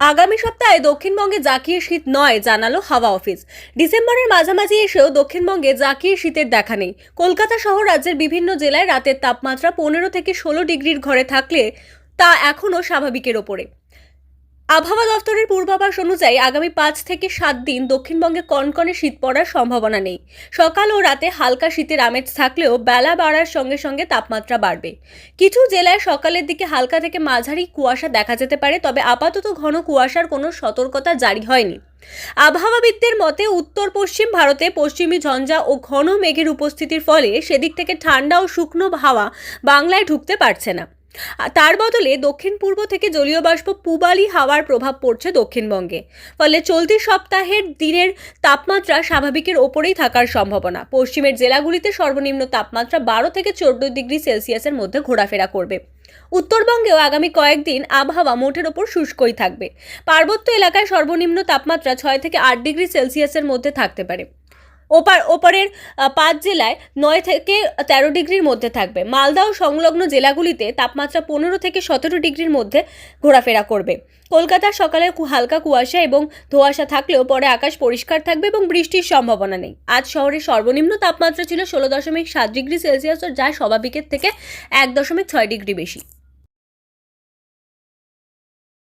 আগামী সপ্তাহে দক্ষিণবঙ্গে জাকিয়ে শীত নয়, জানালো হাওয়া অফিস। ডিসেম্বরের মাঝামাঝি এসেও দক্ষিণবঙ্গে জাকিয়ে শীতের দেখা নেই। কলকাতা সহ রাজ্যের বিভিন্ন জেলায় রাতের তাপমাত্রা পনেরো থেকে ষোলো ডিগ্রির ঘরে থাকলে তা এখনও স্বাভাবিকের ওপরে। আবহাওয়া দফতরের পূর্বাভাস অনুযায়ী আগামী পাঁচ থেকে সাত দিন দক্ষিণবঙ্গে কনকনে শীত পড়ার সম্ভাবনা নেই। সকাল ও রাতে হালকা শীতের আমেজ থাকলেও বেলা বাড়ার সঙ্গে সঙ্গে তাপমাত্রা বাড়বে। কিছু জেলায় সকালের দিকে হালকা থেকে মাঝারি কুয়াশা দেখা যেতে পারে, তবে আপাতত ঘন কুয়াশার কোনো সতর্কতা জারি হয়নি। আবহাওয়াবিদদের মতে উত্তর পশ্চিম ভারতে পশ্চিমী ঝঞ্ঝা ও ঘন মেঘের উপস্থিতির ফলে সেদিক থেকে ঠান্ডা ও শুকনো হাওয়া বাংলায় ঢুকতে পারছে না। তার বদলে দক্ষিণ পূর্ব থেকে জলীয় বাষ্প পূবালি হাওয়ার প্রভাব পড়ছে দক্ষিণবঙ্গে। ফলে চলতি সপ্তাহের দিনের তাপমাত্রা স্বাভাবিকের ওপরেই থাকার সম্ভাবনা। পশ্চিমের জেলাগুলিতে সর্বনিম্ন তাপমাত্রা বারো থেকে চোদ্দ ডিগ্রি সেলসিয়াসের মধ্যে ঘোরাফেরা করবে। উত্তরবঙ্গেও আগামী কয়েকদিন আবহাওয়া মোটের ওপর শুষ্কই থাকবে। পার্বত্য এলাকায় সর্বনিম্ন তাপমাত্রা ছয় থেকে আট ডিগ্রি সেলসিয়াসের মধ্যে থাকতে পারে। ওপার ওপারের পাঁচ জেলায় নয় থেকে তেরো ডিগ্রির মধ্যে থাকবে। মালদা ও সংলগ্ন জেলাগুলিতে তাপমাত্রা পনেরো থেকে সতেরো ডিগ্রির মধ্যে ঘোরাফেরা করবে। কলকাতার সকালে হালকা কুয়াশা এবং ধোঁয়াশা থাকলেও পরে আকাশ পরিষ্কার থাকবে এবং বৃষ্টির সম্ভাবনা নেই। আজ শহরের সর্বনিম্ন তাপমাত্রা ছিল ষোলো দশমিক সাত ডিগ্রি সেলসিয়াস যা স্বাভাবিকের থেকে এক দশমিক ছয় ডিগ্রি বেশি।